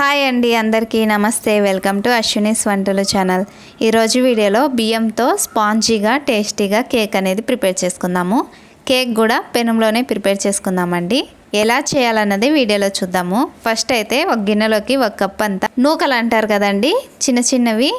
Hi అండి అందరికీ నమస్తే. వెల్కమ్ టు అశ్వినిస్ వంటలు ఛానల్. ఈరోజు వీడియోలో బియ్యంతో స్పాంజీగా టేస్టీగా కేక్ అనేది ప్రిపేర్ చేసుకుందాము. కేక్ కూడా పెనంలోనే ప్రిపేర్ చేసుకుందామండి. ఎలా చేయాలన్నది వీడియోలో చూద్దాము. ఫస్ట్ అయితే ఒక గిన్నెలోకి ఒక కప్ అంతా నూకలు అంటారు కదండి చిన్న చిన్నవి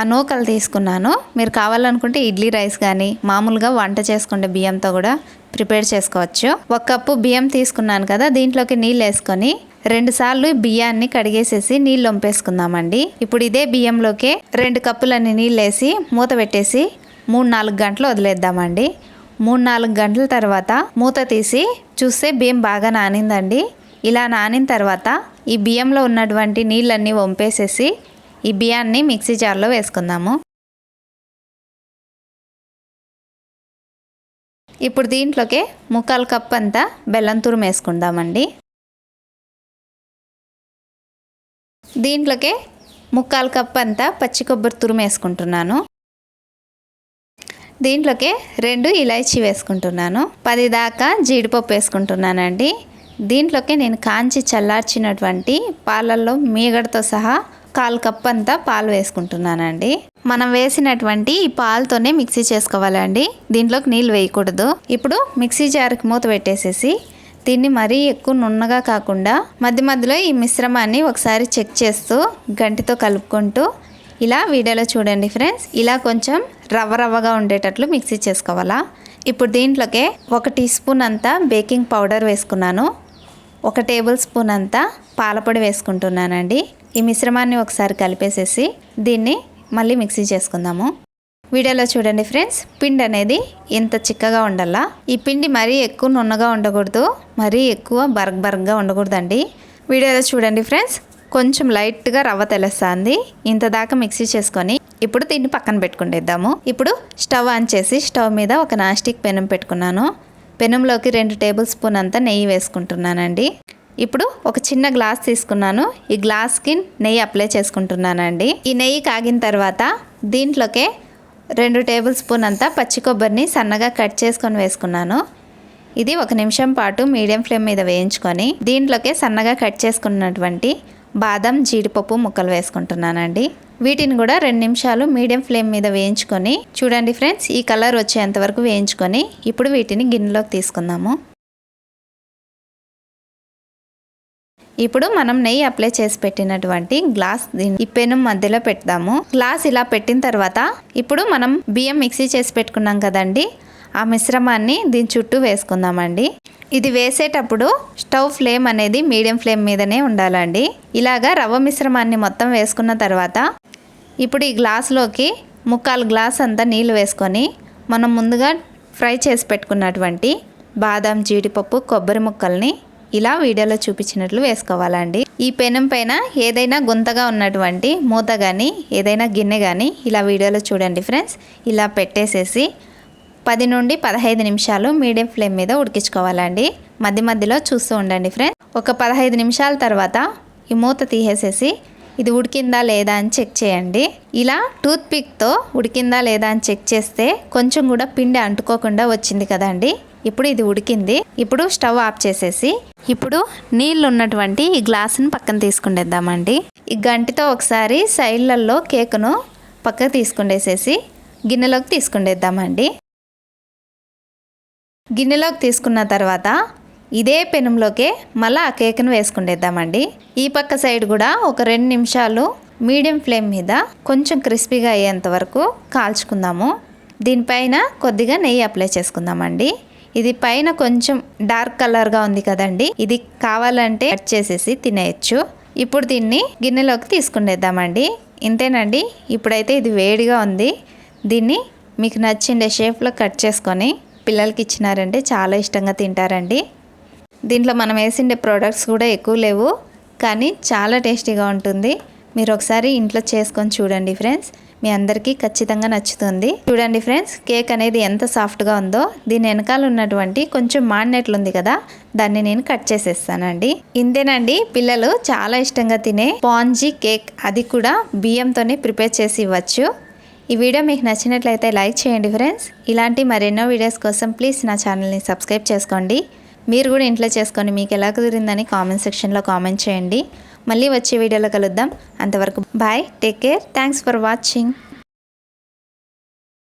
ఆ నూకలు తీసుకున్నాను. మీరు కావాలనుకుంటే ఇడ్లీ రైస్ కానీ మామూలుగా వంట చేసుకుంటే బియ్యంతో కూడా ప్రిపేర్ చేసుకోవచ్చు. ఒక కప్పు బియ్యం తీసుకున్నాను కదా దీంట్లోకి నీళ్ళు వేసుకొని రెండుసార్లు బియ్యాన్ని కడిగేసేసి నీళ్ళు వంపేసుకుందామండి. ఇప్పుడు ఇదే బియ్యంలోకే రెండు కప్పులన్నీ నీళ్ళు వేసి మూత పెట్టేసి మూడు నాలుగు గంటలు వదిలేద్దామండి. మూడు నాలుగు గంటల తర్వాత మూత తీసి చూస్తే బియ్యం బాగా నానిందండి. ఇలా నానిన తర్వాత ఈ బియ్యంలో ఉన్నటువంటి నీళ్ళన్నీ వంపేసేసి ఈ బియ్యాన్ని మిక్సీ జార్లో వేసుకుందాము. ఇప్పుడు దీంట్లోకి ముక్కాలు కప్ అంతా బెల్లం తురుము వేసుకుందామండి. దీంట్లోకే ముక్కాలు కప్పు అంతా పచ్చి కొబ్బరి తురుము వేసుకుంటున్నాను. దీంట్లోకే రెండు ఇలాచీ వేసుకుంటున్నాను. పది దాకా జీడిపప్పు వేసుకుంటున్నానండి. దీంట్లోకే నేను కాంచి చల్లార్చినటువంటి పాలల్లో మీగడతో సహా కాలు కప్పు అంతా పాలు వేసుకుంటున్నానండి. మనం వేసినటువంటి ఈ పాలతోనే మిక్సీ చేసుకోవాలండి. దీంట్లోకి నీళ్ళు వేయకూడదు. ఇప్పుడు మిక్సీ జార్కి మూత పెట్టేసేసి దీన్ని మరీ ఎక్కువ నున్నగా కాకుండా మధ్య మధ్యలో ఈ మిశ్రమాన్ని ఒకసారి చెక్ చేస్తూ గంటితో కలుపుకుంటూ ఇలా వీడియోలో చూడండి ఫ్రెండ్స్. ఇలా కొంచెం రవ్వ రవ్వగా ఉండేటట్లు మిక్సీ చేసుకోవాలా. ఇప్పుడు దీంట్లోకే ఒక టీ స్పూన్ అంతా బేకింగ్ పౌడర్ వేసుకున్నాను. ఒక టేబుల్ స్పూన్ అంతా పాలపొడి వేసుకుంటున్నానండి. ఈ మిశ్రమాన్ని ఒకసారి కలిపేసేసి దీన్ని మళ్ళీ మిక్సీ చేసుకుందాము. వీడియోలో చూడండి ఫ్రెండ్స్ పిండి అనేది ఇంత చిక్కగా ఉండాలా? ఈ పిండి మరీ ఎక్కువ నున్నగా ఉండకూడదు మరీ ఎక్కువ బర్గ్ బర్గ్గా ఉండకూడదండి. వీడియోలో చూడండి ఫ్రెండ్స్ కొంచెం లైట్గా రవ్వ తెలుస్తుంది. ఇంత దాకా మిక్సీ చేసుకొని ఇప్పుడు దీన్ని పక్కన పెట్టుకుంటేద్దాము ఇప్పుడు స్టవ్ ఆన్ చేసి స్టవ్ మీద ఒక నాస్టిక్ పెనం పెట్టుకున్నాను. పెనంలోకి రెండు టేబుల్ స్పూన్ అంతా నెయ్యి వేసుకుంటున్నానండి. ఇప్పుడు ఒక చిన్న గ్లాస్ తీసుకున్నాను. ఈ గ్లాస్కి నెయ్యి అప్లై చేసుకుంటున్నానండి. ఈ నెయ్యి కాగిన తర్వాత దీంట్లోకే రెండు టేబుల్ స్పూన్ అంతా పచ్చి కొబ్బరిని సన్నగా కట్ చేసుకొని వేసుకున్నాను. ఇది ఒక నిమిషం పాటు మీడియం ఫ్లేమ్ మీద వేయించుకొని దీంట్లోకే సన్నగా కట్ చేసుకున్నటువంటి బాదం జీడిపప్పు ముక్కలు వేసుకుంటున్నానండి. వీటిని కూడా రెండు నిమిషాలు మీడియం ఫ్లేమ్ మీద వేయించుకొని చూడండి ఫ్రెండ్స్ ఈ కలర్ వచ్చేంత వరకు వేయించుకొని ఇప్పుడు వీటిని గిన్నెలోకి తీసుకుందాము. ఇప్పుడు మనం నెయ్యి అప్లై చేసి పెట్టినటువంటి గ్లాస్ ఈ పెనం మధ్యలో పెడదాము. గ్లాస్ ఇలా పెట్టిన తర్వాత ఇప్పుడు మనం బియ్యం మిక్సీ చేసి పెట్టుకున్నాం కదండి. ఆ మిశ్రమాన్ని దీని చుట్టూ వేసుకుందామండి. ఇది వేసేటప్పుడు స్టవ్ ఫ్లేమ్ అనేది మీడియం ఫ్లేమ్ మీదనే ఉండాలండి. ఇలాగా రవ్వ మిశ్రమాన్ని మొత్తం వేసుకున్న తర్వాత ఇప్పుడు ఈ గ్లాస్లోకి ముక్కాలు గ్లాస్ అంతా నీళ్ళు వేసుకొని మనం ముందుగా ఫ్రై చేసి పెట్టుకున్నటువంటి బాదం జీడిపప్పు కొబ్బరి ముక్కల్ని ఇలా వీడియోలో చూపించినట్లు వేసుకోవాలండి. ఈ పెనం పైన ఏదైనా గుంతగా ఉన్నటువంటి మూత కానీ ఏదైనా గిన్నె కానీ ఇలా వీడియోలో చూడండి ఫ్రెండ్స్. ఇలా పెట్టేసేసి పది నుండి పదహైదు నిమిషాలు మీడియం ఫ్లేమ్ మీద ఉడికించుకోవాలండి. మధ్య మధ్యలో చూస్తూ ఉండండి ఫ్రెండ్స్. ఒక పదహైదు నిమిషాల తర్వాత ఈ మూత తీసేసేసి ఇది ఉడికిందా లేదా అని చెక్ చేయండి. ఇలా టూత్ పిక్తో ఉడికిందా లేదా అని చెక్ చేస్తే కొంచెం కూడా పిండి అంటుకోకుండా వచ్చింది కదండి. ఇప్పుడు ఇది ఉడికింది. ఇప్పుడు స్టవ్ ఆఫ్ చేసేసి ఇప్పుడు నీళ్ళు ఉన్నటువంటి ఈ గ్లాసుని పక్కన తీసుకుండేద్దామండి. ఈ గంటితో ఒకసారి సైడ్లలో కేకును పక్కకు తీసుకుండేసేసి గిన్నెలోకి తీసుకుండేద్దామండి. గిన్నెలోకి తీసుకున్న తర్వాత ఇదే పెనంలోకే మళ్ళీ ఆ కేక్ను వేసుకుండేద్దామండి. ఈ పక్క సైడ్ కూడా ఒక రెండు నిమిషాలు మీడియం ఫ్లేమ్ మీద కొంచెం క్రిస్పీగా అయ్యేంత వరకు కాల్చుకుందాము. దీనిపైన కొద్దిగా నెయ్యి అప్లై చేసుకుందామండి. ఇది పైన కొంచెం డార్క్ కలర్గా ఉంది కదండి. ఇది కావాలంటే కట్ చేసేసి తినేయచ్చు. ఇప్పుడు దీన్ని గిన్నెలోకి తీసుకునేద్దామండి ఇంతేనండి ఇప్పుడైతే ఇది వేడిగా ఉంది. దీన్ని మీకు నచ్చిండే షేప్లో కట్ చేసుకొని పిల్లలకి ఇచ్చినారంటే చాలా ఇష్టంగా తింటారండి. దీంట్లో మనం వేసిండే ప్రోడక్ట్స్ కూడా ఎక్కువ లేవు కానీ చాలా టేస్టీగా ఉంటుంది. మీరు ఒకసారి ఇంట్లో చేసుకొని చూడండి ఫ్రెండ్స్ మీ అందరికీ ఖచ్చితంగా నచ్చుతుంది. చూడండి ఫ్రెండ్స్ కేక్ అనేది ఎంత సాఫ్ట్గా ఉందో దీని వెనకాల ఉన్నటువంటి కొంచెం మాడినట్లుంది కదా దాన్ని నేను కట్ చేసేస్తానండి. ఇంతేనండి పిల్లలు చాలా ఇష్టంగా తినే పాంజీ కేక్. అది కూడా బియ్యంతోనే ప్రిపేర్ చేసి ఇవ్వచ్చు. ఈ వీడియో మీకు నచ్చినట్లయితే లైక్ చేయండి ఫ్రెండ్స్. ఇలాంటి మరెన్నో వీడియోస్ కోసం ప్లీజ్ నా ఛానల్ని సబ్స్క్రైబ్ చేసుకోండి. మీరు కూడా ఇంట్లో చేసుకొని మీకు ఎలా కుదిరిందని కామెంట్ సెక్షన్లో కామెంట్ చేయండి. మళ్ళీ వచ్చే వీడియోలో కలుద్దాం. అంతవరకు bye take care thanks for watching.